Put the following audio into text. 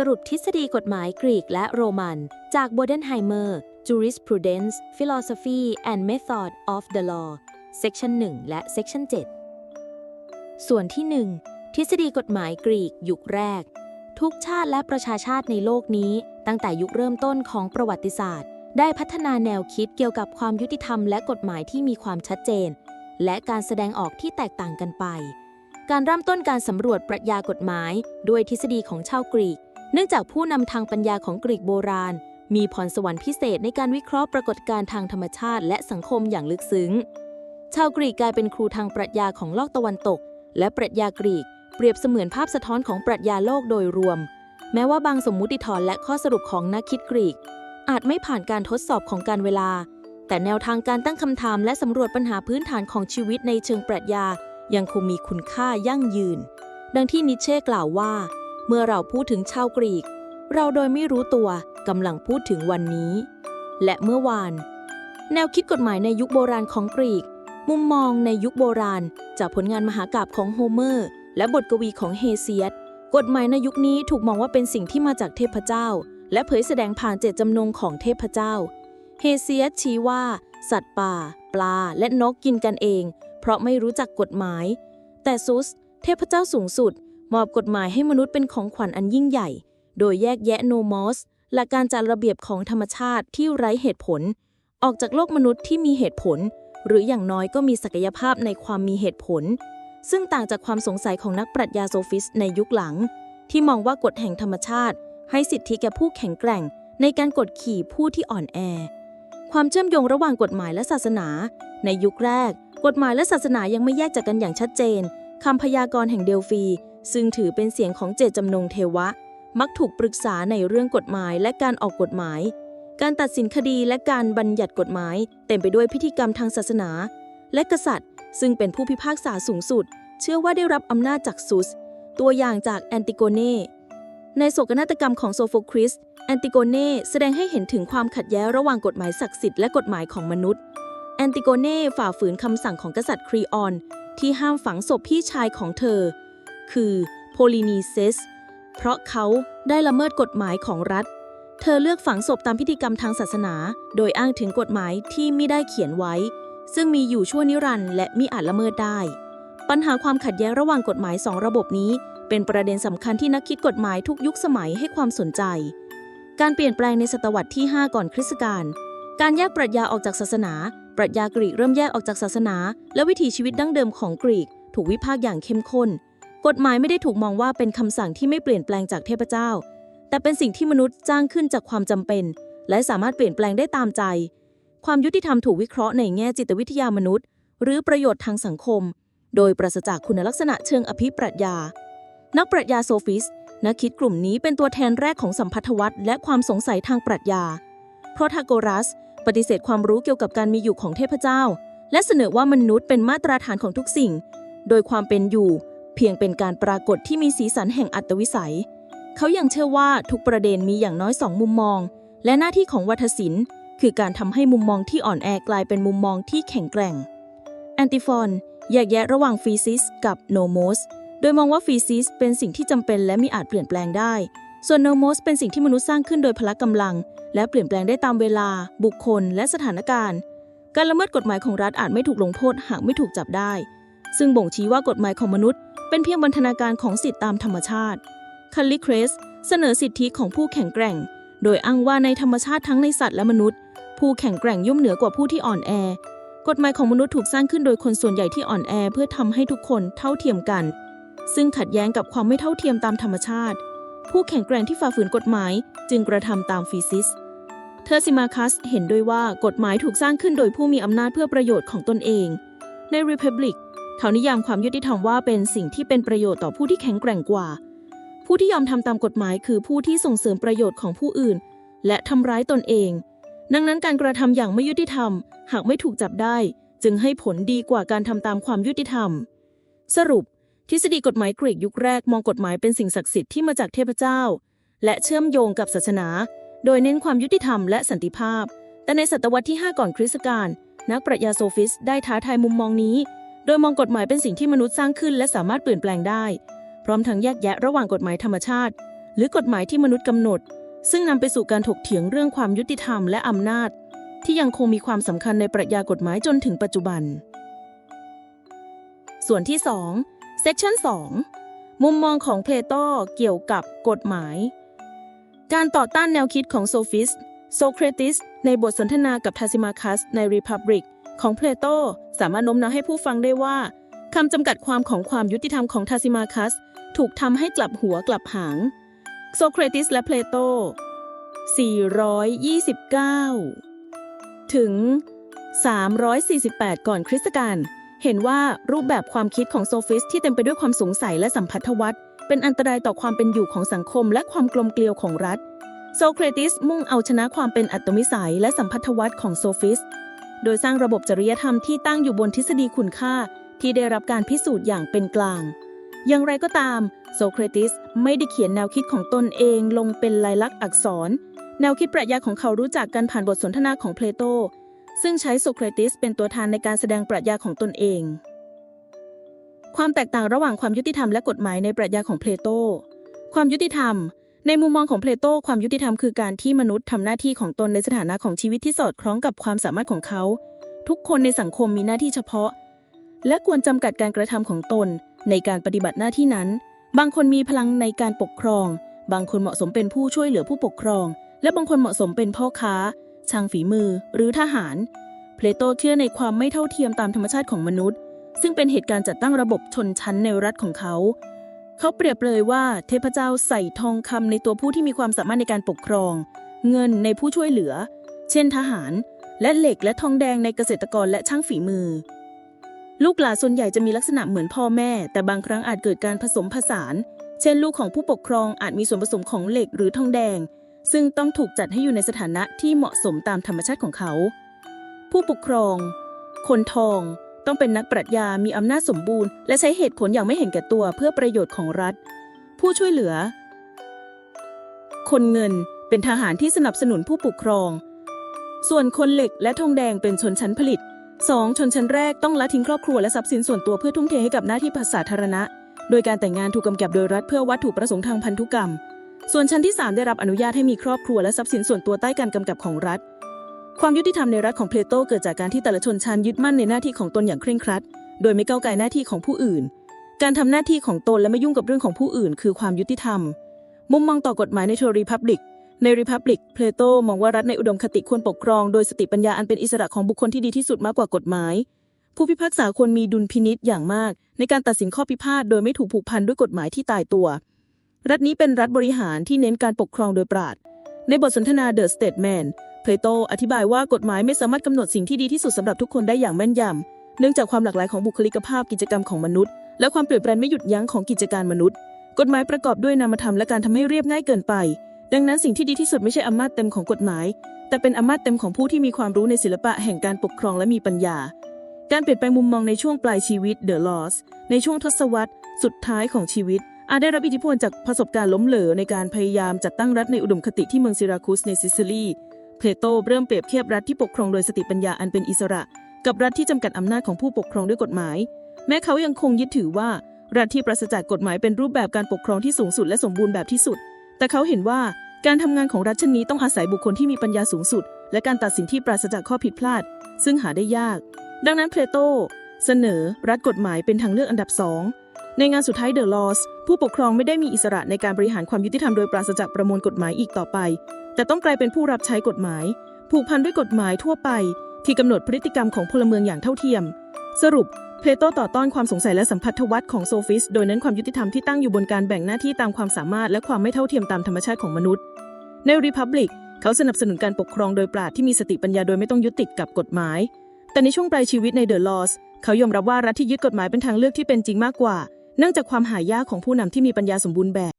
สรุปทฤษฎีกฎหมายกรีกและโรมัน จากโบเดนไฮเมอร์ Jurisprudence Philosophy and Method of the Law Section 1 และ Section 7 ส่วนที่ 1 ทฤษฎีกฎหมายกรีกยุคแรก ทุกชาติและประชาชาติในโลกนี้ ตั้งแต่ยุคเริ่มต้นของประวัติศาสตร์ ได้พัฒนาแนวคิดเกี่ยวกับความยุติธรรมและกฎหมายที่มีความชัดเจน และการแสดงออกที่แตกต่างกันไป การเริ่มต้นการสำรวจปรัชญากฎหมาย ด้วยทฤษฎีของชาวกรีก เนื่องจากผู้นำทางปัญญาของกรีกโบราณ มีพรสวรรค์พิเศษในการวิเคราะห์ปรากฏการณ์ทางธรรมชาติและสังคมอย่างลึกซึ้ง ชาวกรีกกลายเป็นครูทางปรัชญาของโลกตะวันตก และปรัชญากรีก เปรียบเสมือนภาพสะท้อนของปรัชญาโลกโดยรวม แม้ว่าบางสมมุติฐานและข้อสรุปของนักคิดกรีก อาจไม่ผ่านการทดสอบของการเวลา แต่แนวทางการตั้งคำถามและสำรวจปัญหาพื้นฐานของชีวิตในเชิงปรัชญายังคงมีคุณค่ายั่งยืน ดังที่นิเช่กล่าวว่า เมื่อเราพูดถึงชาวกรีก เราโดยไม่รู้ตัวกำลังพูดถึงวันนี้ และเมื่อวาน แนวคิดกฎหมายในยุคโบราณของกรีก มุมมองในยุคโบราณ จากผลงานมหากาพย์ของโฮเมอร์ และบทกวีของเฮเซียสกฎหมายในยุคนี้ถูกมองว่าเป็นสิ่งที่มาจากเทพเจ้า และเผยแสดงผ่านเจตจำนงของเทพเจ้า เฮเซียสชี้ว่า สัตว์ป่า ปลา และนกกินกันเอง เพราะไม่รู้จักกฎหมาย แต่ซุส เทพเจ้าสูงสุด มอบกฎหมายให้มนุษย์เป็นของขวัญอันยิ่งใหญ่ โดยแยกแยะโนมอสหลักการจัดระเบียบของธรรมชาติที่ไร้เหตุผล ออกจากโลกมนุษย์ที่มีเหตุผล หรืออย่างน้อยก็มีศักยภาพในความมีเหตุผล ซึ่งต่างจากความสงสัยของนักปรัชญาโซฟิสในยุคหลัง ที่มองว่ากฎแห่งธรรมชาติ ให้สิทธิแก่ผู้แข็งแกร่ง ในการกดขี่ผู้ที่อ่อนแอ ความเชื่อมโยงระหว่างกฎหมายและศาสนา ในยุคแรก กฎหมายและศาสนายังไม่แยกจากกันอย่างชัดเจนคำพยากรณ์แห่งเดลฟี ซึ่งถือเป็นเสียงของเจตจำนงเทวะ มักถูกปรึกษาในเรื่องกฎหมายและการออกกฎหมาย การตัดสินคดีและการบัญญัติกฎหมาย เต็มไปด้วยพิธีกรรมทางศาสนา และกษัตริย์ ซึ่งเป็นผู้พิพากษาสูงสุด เชื่อว่าได้รับอำนาจจากซุส ตัวอย่างจากแอนติโกเน่ในโศกนาฏกรรมของโซโฟคริสแอนติโกเน่แสดงให้เห็นถึงความขัดแย้งระหว่างกฎหมายศักดิ์สิทธิ์และกฎหมายของมนุษย์ แอนติโกเน่ฝ่าฝืนคำสั่งของกษัตริย์ครีออน ที่ห้ามฝังศพพี่ชายของเธอ คือโพลินีเซส เพราะเขาได้ละเมิดกฎหมายของรัฐ เธอเลือกฝังศพตามพิธีกรรมทางศาสนา โดยอ้างถึงกฎหมายที่ไม่ได้เขียนไว้ ซึ่งมีอยู่ชั่วนิรันดร์และมิอาจละเมิดได้ ปัญหาความขัดแย้งระหว่างกฎหมายสองระบบนี้ เป็นประเด็นสำคัญที่นักคิดกฎหมายทุกยุคสมัยให้ความสนใจ การเปลี่ยนแปลงในศตวรรษที่ 5 ก่อนคริสต์กาลการแยกปรัชญาออกจากศาสนา ปรัชญากรีกเริ่มแยกออกจากศาสนา และวิถีชีวิตดั้งเดิมของกรีก ถูกวิพากษ์อย่างเข้มข้น กฎหมายไม่ได้ถูกมองว่าเป็นคำสั่งที่ไม่เปลี่ยนแปลงจากเทพเจ้า แต่เป็นสิ่งที่มนุษย์จ้างขึ้นจากความจำเป็น และสามารถเปลี่ยนแปลงได้ตามใจ ความยุติธรรมถูกวิเคราะห์ในแง่จิตวิทยามนุษย์ หรือประโยชน์ทางสังคม โดยปราศจากคุณลักษณะเชิงอภิปรัชญา นักปรัชญาโซฟิส นักคิดกลุ่มนี้เป็นตัวแทนแรกของสัมพัทธวัตและความสงสัยทางปรัชญาโพราทาโกรัส ปฏิเสธความรู้เกี่ยวกับการมีอยู่ของเทพเจ้า และเสนอว่ามนุษย์เป็นมาตรฐานของทุกสิ่ง โดยความเป็นอยู่ เพียงเป็นการปรากฏที่มีสีสันแห่งอัตวิสัย เขายังเชื่อว่าทุกประเด็นมีอย่างน้อยสองมุมมอง และหน้าที่ของวัฒศิลป์ คือการทำให้มุมมองที่อ่อนแอกลายเป็นมุมมองที่แข็งแกร่ง แอนติฟอนแยกแยะระหว่างฟีซิสกับโนโมสโดยมองว่าฟีซิสเป็นสิ่งที่จำเป็นและมีอาจเปลี่ยนแปลงได้ ส่วนโนโมสเป็นสิ่งที่มนุษย์สร้างขึ้นโดยพละกำลัง และเปลี่ยนแปลงได้ตามเวลา บุคคล และสถานการณ์ การละเมิดกฎหมายของรัฐอาจไม่ถูกลงโทษหากไม่ถูกจับได้ ซึ่งบ่งชี้ว่ากฎหมายของมนุษย์ เป็นเพียงบรรณาการของสิทธิตามธรรมชาติคัลลิเครสเสนอสิทธิของผู้แข็งแกร่ง โดยอ้างว่าในธรรมชาติทั้งในสัตว์และมนุษย์ ผู้แข็งแกร่งย่อมเหนือกว่าผู้ที่อ่อนแอ กฎหมายของมนุษย์ถูกสร้างขึ้นโดยคนส่วนใหญ่ที่อ่อนแอเพื่อทำให้ทุกคนเท่าเทียมกัน ซึ่งขัดแย้งกับความไม่เท่าเทียมตามธรรมชาติ ผู้แข็งแกร่งที่ฝ่าฝืนกฎหมาย จึงกระทำตามฟีซิส เทอร์ซิมาคัสเห็นด้วยว่ากฎหมายถูกสร้างขึ้นโดยผู้มีอำนาจเพื่อประโยชน์ของตนเอง ใน Republic เขานิยามความยุติธรรมว่าเป็นสิ่งที่เป็นประโยชน์ต่อผู้ที่แข็งแกร่งกว่า ผู้ที่ยอมทำตามกฎหมายคือผู้ที่ส่งเสริมประโยชน์ของผู้อื่น และทำร้ายตนเอง ดังนั้นการกระทำอย่างไม่ยุติธรรม หากไม่ถูกจับได้ จึงให้ผลดีกว่าการทำตามความยุติธรรม สรุป ทฤษฎีกฎหมายกรีกยุคแรกมองกฎหมายเป็นสิ่งศักดิ์สิทธิ์ที่มาจากเทพเจ้า และเชื่อมโยงกับศาสนา โดยเน้นความยุติธรรมและสันติภาพ แต่ในศตวรรษที่ 5 ก่อนคริสต์กาลนักปรัชญาโซฟิสได้ท้าทายมุมมองนี้ โดยมองกฎหมายเป็นสิ่งที่มนุษย์สร้างขึ้น และสามารถเปลี่ยนแปลงได้ พร้อมทั้งแยกแยะระหว่างกฎหมายธรรมชาติ หรือกฎหมายที่มนุษย์กำหนด ซึ่งนำไปสู่การถกเถียงเรื่องความยุติธรรมและอำนาจ ที่ยังคงมีความสำคัญในปรัชญากฎหมายจนถึงปัจจุบัน ส่วนที่ 2 Section 2 มุมมองของเพลโตเกี่ยวกับกฎหมาย การต่อต้านแนวคิดของโซฟิสโซเครติสในบทสนทนากับทาซิมาคัสใน Republic ของเพลโตสามารถโน้มน้าวให้ผู้ฟังได้ว่าคำจำกัดความของความยุติธรรมของทาซิมาคัส ถูกทำให้กลับหัวกลับหาง โซเครติสและเพลโต 429 ถึง 348 ก่อนคริสตกาลเห็นว่ารูปแบบความคิดของโซฟิสที่เต็มไปด้วยความสงสัยและสัมพัทธวัตเป็นอันตรายต่อความเป็นอยู่ของสังคมและความกลมเกลียวของรัฐ โซเครติสมุ่งเอาชนะความเป็นอัตมิสัยและสัมพัทธวัตของโซฟิส โดยสร้างระบบจริยธรรมที่ตั้งอยู่บนทฤษฎีคุณค่าที่ได้รับการพิสูจน์อย่างเป็นกลาง อย่างไรก็ตาม โซเครติสไม่ได้เขียนแนวคิดของตนเองลงเป็นลายลักษณ์อักษร แนวคิดปรัชญาของเขารู้จักกันผ่านบทสนทนาของเพลโต ซึ่งใช้โซเครติสเป็นตัวแทนในการแสดงปรัชญาของตนเอง ความแตกต่างระหว่างความยุติธรรมและกฎหมายในปรัชญาของเพลโต ความยุติธรรม ในมุมมองของเพลโตความยุติธรรมคือการที่มนุษย์ทำหน้าที่ของตนในสถานะของชีวิตที่สอดคล้องกับความสามารถของเขา ทุกคนในสังคมมีหน้าที่เฉพาะ และควรจำกัดการกระทำของตน ในการปฏิบัติหน้าที่นั้น บางคนมีพลังในการปกครอง บางคนเหมาะสมเป็นผู้ช่วยเหลือผู้ปกครอง และบางคนเหมาะสมเป็นพ่อค้า ช่างฝีมือ หรือทหาร เพลโตเชื่อในความไม่เท่าเทียมตามธรรมชาติของมนุษย์ ซึ่งเป็นเหตุการณ์จัดตั้งระบบชนชั้นในรัฐของเขา เขาเปรียบเลยว่าเทพเจ้าใส่ทองคำในตัวผู้ที่มีความสามารถในการปกครอง เงินในผู้ช่วยเหลือ เช่นทหาร และเหล็กและทองแดงในเกษตรกรและช่างฝีมือ ลูกหลานส่วนใหญ่จะมีลักษณะเหมือนพ่อแม่ แต่บางครั้งอาจเกิดการผสมผสาน เช่น ลูกของผู้ปกครองอาจมีส่วนผสมของเหล็กหรือทองแดง ซึ่งต้องถูกจัดให้อยู่ในสถานะที่เหมาะสมตามธรรมชาติของเขา ผู้ปกครอง คนทอง ต้องเป็นนักปรัชญามีอำนาจสมบูรณ์ และใช้เหตุผลอย่างไม่เห็นแก่ตัวเพื่อประโยชน์ของรัฐ ผู้ช่วยเหลือ คนเงินเป็นทหารที่สนับสนุนผู้ปกครอง ส่วนคนเหล็กและทองแดงเป็นชนชั้นผลิต 2. ชนชั้นแรกต้องละทิ้งครอบครัวและทรัพย์สินส่วนตัวเพื่อทุ่มเทให้กับหน้าที่สาธารณะ โดยการแต่งงานถูกกำกับโดยรัฐเพื่อวัตถุประสงค์ทางพันธุกรรม ส่วนชั้นที่ 3 ได้รับอนุญาตให้มีครอบครัวและทรัพย์สินส่วนตัวใต้การกำกับของรัฐ ความยุติธรรมในรัฐของเพลโตเกิดจากการที่แต่ละชนชั้นยึดมั่นในหน้าที่ของตนอย่างเคร่งครัด โดยไม่ก้าวไก่หน้าที่ของผู้อื่น การทำหน้าที่ของตนและไม่ยุ่งกับเรื่องของผู้อื่น คือความยุติธรรม มุมมองต่อกฎหมายในโทรีพับลิก ในริพับลิก เพลโตมองว่ารัฐในอุดมคติควรปกครอง โดยสติปัญญาอันเป็นอิสระของบุคคลที่ดีที่สุดมากกว่ากฎหมาย ผู้พิพากษาควรมีดุลพินิษอย่างมาก ในการตัดสินข้อพิพาทโดยไม่ถูกผูกพันด้วยกฎหมายที่ตายตัว รัฐนี้เป็นรัฐบริหารที่เน้นการปกครองโดยปราดในบทสนทนา The Stateman เพโตอธิบายว่ากฎหมายไม่สามารถกำหนดสิ่งที่ดีที่สุดสำหรับทุกคนได้อย่างแม่นยำเนื่องจากความหลากหลายของบุคลิกภาพกิจกรรมของมนุษย์ และความเปลี่ยนแปลงไม่หยุดยั้งของกิจการมนุษย์ กฎหมายประกอบด้วยนามธรรมและการทำให้เรียบง่ายเกินไป ดังนั้นสิ่งที่ดีที่สุดไม่ใช่อำนาจเต็มของกฎหมาย แต่เป็นอำนาจเต็มของผู้ที่มีความรู้ในศิลปะแห่งการปกครองและมีปัญญา การเปลี่ยนแปลงมุมมองในช่วงปลายชีวิต The Loss ในช่วงทศวรรษ สุดท้ายของชีวิตอาจได้รับอิทธิพลจากประสบการณ์ล้มเหลวในการพยายามจัดตั้งรัฐในอุดมคติที่เมืองซิราคุสในซิซิลี เพลโตเริ่มเปรียบเทียบรัฐที่ปกครองโดยสติปัญญาอันเป็นอิสระ กับรัฐที่จำกัดอำนาจของผู้ปกครองด้วยกฎหมาย แม้เขายังคงยึดถือว่ารัฐที่ปราศจากกฎหมายเป็นรูปแบบการปกครองที่สูงสุดและสมบูรณ์แบบที่สุด แต่เขาเห็นว่าการทำงานของรัฐเช่นนี้ต้องอาศัยบุคคลที่มีปัญญาสูงสุด และการตัดสินที่ปราศจากข้อผิดพลาด ซึ่งหาได้ยาก ดังนั้นเพลโตเสนอรัฐกฎหมายเป็นทางเลือกอันดับสองในงานสุดท้าย The Laws ผู้ปกครองไม่ได้มีอิสระในการบริหารความยุติธรรมโดยปราศจากประมวลกฎหมายอีกต่อไป แต่ต้องกลายเป็นผู้รับใช้กฎหมาย ผูกพันด้วยกฎหมายทั่วไป ที่กำหนดพฤติกรรมของพลเมืองอย่างเท่าเทียม สรุป เพลโตต่อต้านความสงสัยและสัมพัทธวัตของโซฟิส โดยเน้นความยุติธรรมที่ตั้งอยู่บนการแบ่งหน้าที่ตามความสามารถและความไม่เท่าเทียมตามธรรมชาติของมนุษย์ ใน Republic เขาสนับสนุนการปกครองโดยปราดที่มีสติปัญญาโดยไม่ต้องยึดติดกับกฎหมาย แต่ในช่วงปลายชีวิตใน The Laws เขายอมรับว่ารัฐที่ยึดกฎหมายเป็นทางเลือกที่เป็นจริงมากกว่า เนื่องจากความหายากของผู้นำที่มีปัญญาสมบูรณ์แบบ